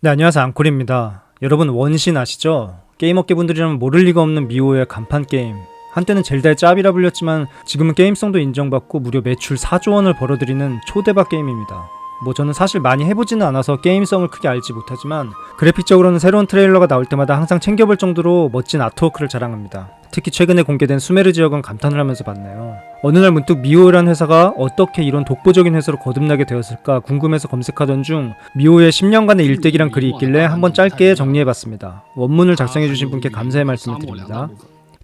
네, 안녕하세요. 앙콜입니다. 여러분 원신 아시죠? 게임업계 분들이라면 모를 리가 없는 미호의 간판 게임. 한때는 젤다의 짭이라 불렸지만 지금은 게임성도 인정받고 무려 매출 4조 원을 벌어들이는 초대박 게임입니다. 뭐 저는 사실 많이 해보지는 않아서 게임성을 크게 알지 못하지만 그래픽적으로는 새로운 트레일러가 나올 때마다 항상 챙겨볼 정도로 멋진 아트워크를 자랑합니다. 특히 최근에 공개된 수메르 지역은 감탄을 하면서 봤네요. 어느 날 문득 미호란 회사가 어떻게 이런 독보적인 회사로 거듭나게 되었을까 궁금해서 검색하던 중 미호의 10년간의 일대기란 글이 있길래 한번 짧게 정리해봤습니다. 원문을 작성해주신 분께 감사의 말씀을 드립니다.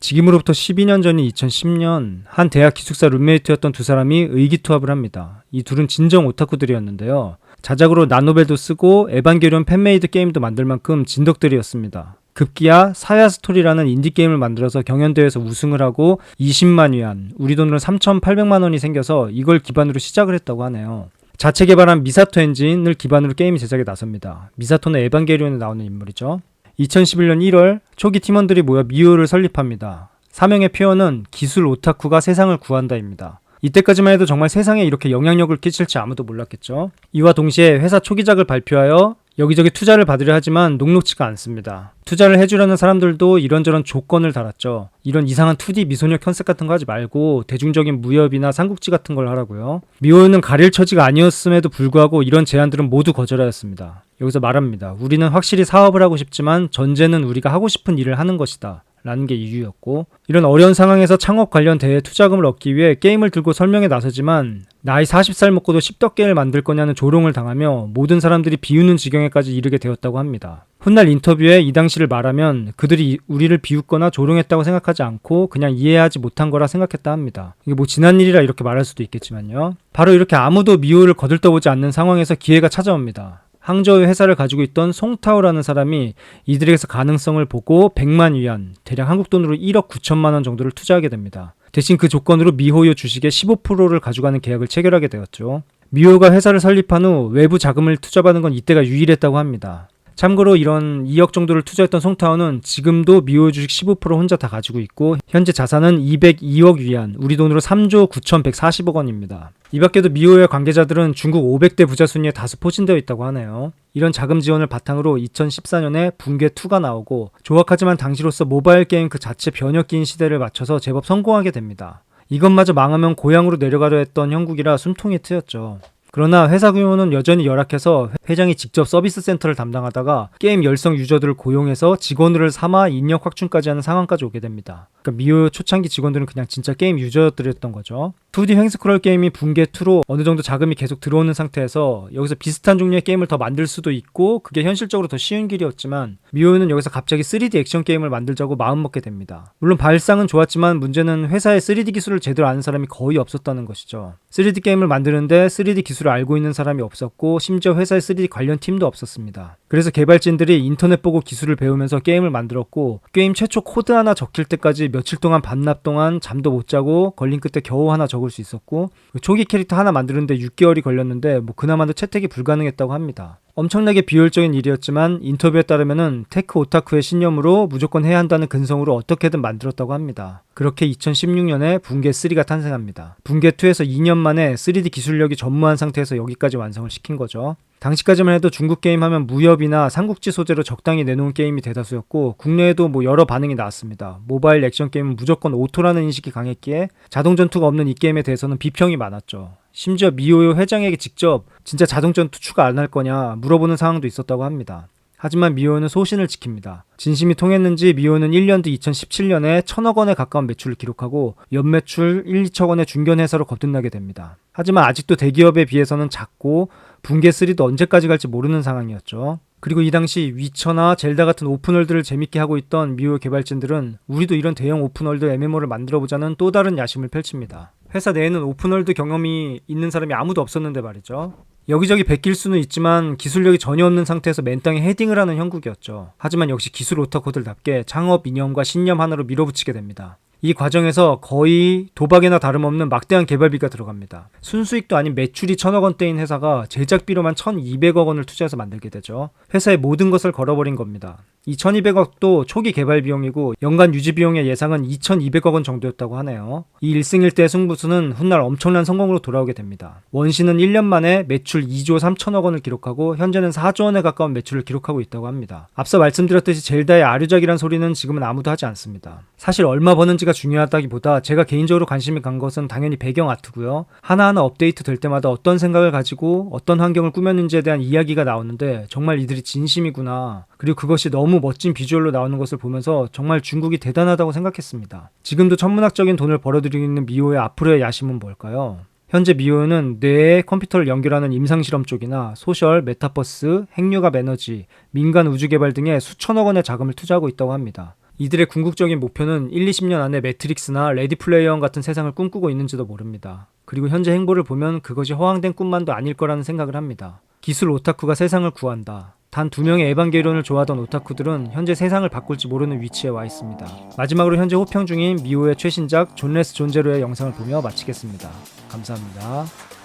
지금으로부터 12년 전인 2010년 한 대학 기숙사 룸메이트였던 두 사람이 의기투합을 합니다. 이 둘은 진정 오타쿠들이었는데요. 자작으로 나노벨도 쓰고 에반게리온 팬메이드 게임도 만들 만큼 진덕들이었습니다. 급기야 사야 스토리라는 인디 게임을 만들어서 경연대회에서 우승을 하고 20만 위안, 우리 돈으로 3,800만 원이 생겨서 이걸 기반으로 시작을 했다고 하네요. 자체 개발한 미사토 엔진을 기반으로 게임 제작에 나섭니다. 미사토는 에반게리온에 나오는 인물이죠. 2011년 1월 초기 팀원들이 모여 미호를 설립합니다. 사명의 표현은 기술 오타쿠가 세상을 구한다입니다. 이때까지만 해도 정말 세상에 이렇게 영향력을 끼칠지 아무도 몰랐겠죠. 이와 동시에 회사 초기작을 발표하여 여기저기 투자를 받으려 하지만 녹록치가 않습니다. 투자를 해주려는 사람들도 이런저런 조건을 달았죠. 이런 이상한 2D 미소녀 컨셉 같은 거 하지 말고 대중적인 무협이나 삼국지 같은 걸 하라고요. 미호는 가릴 처지가 아니었음에도 불구하고 이런 제안들은 모두 거절하였습니다. 여기서 말합니다. 우리는 확실히 사업을 하고 싶지만 전제는 우리가 하고 싶은 일을 하는 것이다. 라는 게 이유였고 이런 어려운 상황에서 창업 관련 대회 투자금을 얻기 위해 게임을 들고 설명에 나서지만 나이 40살 먹고도 십덕게를 만들 거냐는 조롱을 당하며 모든 사람들이 비우는 지경에까지 이르게 되었다고 합니다. 훗날 인터뷰에 이 당시를 말하면 그들이 우리를 비웃거나 조롱했다고 생각하지 않고 그냥 이해하지 못한 거라 생각했다 합니다. 이게 뭐 지난 일이라 이렇게 말할 수도 있겠지만요. 바로 이렇게 아무도 미호를 거들떠보지 않는 상황에서 기회가 찾아옵니다. 항저우 회사를 가지고 있던 송타오라는 사람이 이들에게서 가능성을 보고 100만 위안, 대략 한국 돈으로 1억 9천만 원 정도를 투자하게 됩니다. 대신 그 조건으로 미호요 주식의 15%를 가져가는 계약을 체결하게 되었죠. 미호가 회사를 설립한 후 외부 자금을 투자받은 건 이때가 유일했다고 합니다. 참고로 이런 2억 정도를 투자했던 송타오는 지금도 미호 주식 15% 혼자 다 가지고 있고 현재 자산은 202억 위안, 우리 돈으로 3조 9,140억 원입니다. 이 밖에도 미호의 관계자들은 중국 500대 부자 순위에 다수 포진되어 있다고 하네요. 이런 자금 지원을 바탕으로 2014년에 붕괴 2가 나오고 조악하지만 당시로서 모바일 게임 그 자체 변혁기인 시대를 맞춰서 제법 성공하게 됩니다. 이것마저 망하면 고향으로 내려가려 했던 형국이라 숨통이 트였죠. 그러나 회사 규모는 여전히 열악해서 회장이 직접 서비스 센터를 담당하다가 게임 열성 유저들을 고용해서 직원들을 삼아 인력 확충까지 하는 상황까지 오게 됩니다. 그러니까 미호 초창기 직원들은 그냥 진짜 게임 유저들이었던 거죠. 2D 횡스크롤 게임이 붕괴 2로 어느 정도 자금이 계속 들어오는 상태에서 여기서 비슷한 종류의 게임을 더 만들 수도 있고 그게 현실적으로 더 쉬운 길이었지만 미호는 여기서 갑자기 3D 액션 게임을 만들자고 마음먹게 됩니다. 물론 발상은 좋았지만 문제는 회사에 3D 기술을 제대로 아는 사람이 거의 없었다는 것이죠. 3D 게임을 만드는데 3D 기술을 알고 있는 사람이 없었고 심지어 회사에 3D 관련 팀도 없었습니다. 그래서 개발진들이 인터넷 보고 기술을 배우면서 게임을 만들었고 게임 최초 코드 하나 적힐 때까지 며칠 동안 반납 동안 잠도 못 자고 걸린 끝에 겨우 하나 적을 수 있었고 초기 캐릭터 하나 만드는데 6개월이 걸렸는데 뭐 그나마도 채택이 불가능했다고 합니다. 엄청나게 비효율적인 일이었지만 인터뷰에 따르면은 테크 오타쿠의 신념으로 무조건 해야 한다는 근성으로 어떻게든 만들었다고 합니다. 그렇게 2016년에 붕괴 3가 탄생합니다. 붕괴 2에서 2년 만에 3D 기술력이 전무한 상태에서 여기까지 완성을 시킨 거죠. 당시까지만 해도 중국 게임 하면 무협이나 삼국지 소재로 적당히 내놓은 게임이 대다수였고 국내에도 뭐 여러 반응이 나왔습니다. 모바일 액션 게임은 무조건 오토라는 인식이 강했기에 자동 전투가 없는 이 게임에 대해서는 비평이 많았죠. 심지어 미호요 회장에게 직접 진짜 자동 전투 추가 안 할 거냐 물어보는 상황도 있었다고 합니다. 하지만 미호는 소신을 지킵니다. 진심이 통했는지 미호는 1년 뒤 2017년에 천억 원에 가까운 매출을 기록하고 연매출 1, 2천 원의 중견 회사로 거듭나게 됩니다. 하지만 아직도 대기업에 비해서는 작고 붕괴 3도 언제까지 갈지 모르는 상황이었죠. 그리고 이 당시 위쳐나 젤다 같은 오픈월드를 재밌게 하고 있던 미호 개발진들은 우리도 이런 대형 오픈월드 MMO를 만들어보자는 또 다른 야심을 펼칩니다. 회사 내에는 오픈월드 경험이 있는 사람이 아무도 없었는데 말이죠. 여기저기 베낄 수는 있지만 기술력이 전혀 없는 상태에서 맨땅에 헤딩을 하는 형국이었죠. 하지만 역시 기술 오타코들답게 창업 이념과 신념 하나로 밀어붙이게 됩니다. 이 과정에서 거의 도박이나 다름없는 막대한 개발비가 들어갑니다. 순수익도 아닌 매출이 천억 원대인 회사가 제작비로만 1200억 원을 투자해서 만들게 되죠. 회사의 모든 것을 걸어버린 겁니다. 이 1200억도 초기 개발 비용이고 연간 유지 비용의 예상은 2200억 원 정도였다고 하네요. 이 1승 1대 승부수는 훗날 엄청난 성공으로 돌아오게 됩니다. 원신은 1년 만에 매출 2조 3천억 원을 기록하고 현재는 4조 원에 가까운 매출을 기록하고 있다고 합니다. 앞서 말씀드렸듯이 젤다의 아류작이란 소리는 지금은 아무도 하지 않습니다. 사실 얼마 버는지가 중요하다기보다 제가 개인적으로 관심이 간 것은 당연히 배경 아트고요. 하나하나 업데이트 될 때마다 어떤 생각을 가지고 어떤 환경을 꾸몄는지에 대한 이야기가 나오는데 정말 이들이 진심이구나. 그리고 그것이 너무 멋진 비주얼로 나오는 것을 보면서 정말 중국이 대단하다고 생각했습니다. 지금도 천문학적인 돈을 벌어들이고 있는 미호의 앞으로의 야심은 뭘까요? 현재 미호는 뇌에 컴퓨터를 연결하는 임상실험 쪽이나 소셜, 메타버스, 핵융합 에너지, 민간 우주 개발 등에 수천억 원의 자금을 투자하고 있다고 합니다. 이들의 궁극적인 목표는 1, 20년 안에 매트릭스나 레디 플레이어 같은 세상을 꿈꾸고 있는지도 모릅니다. 그리고 현재 행보를 보면 그것이 허황된 꿈만도 아닐 거라는 생각을 합니다. 기술 오타쿠가 세상을 구한다. 단 두 명의 에반게리온을 좋아하던 오타쿠들은 현재 세상을 바꿀지 모르는 위치에 와 있습니다. 마지막으로 현재 호평 중인 미호의 최신작 존레스 존제로의 영상을 보며 마치겠습니다. 감사합니다.「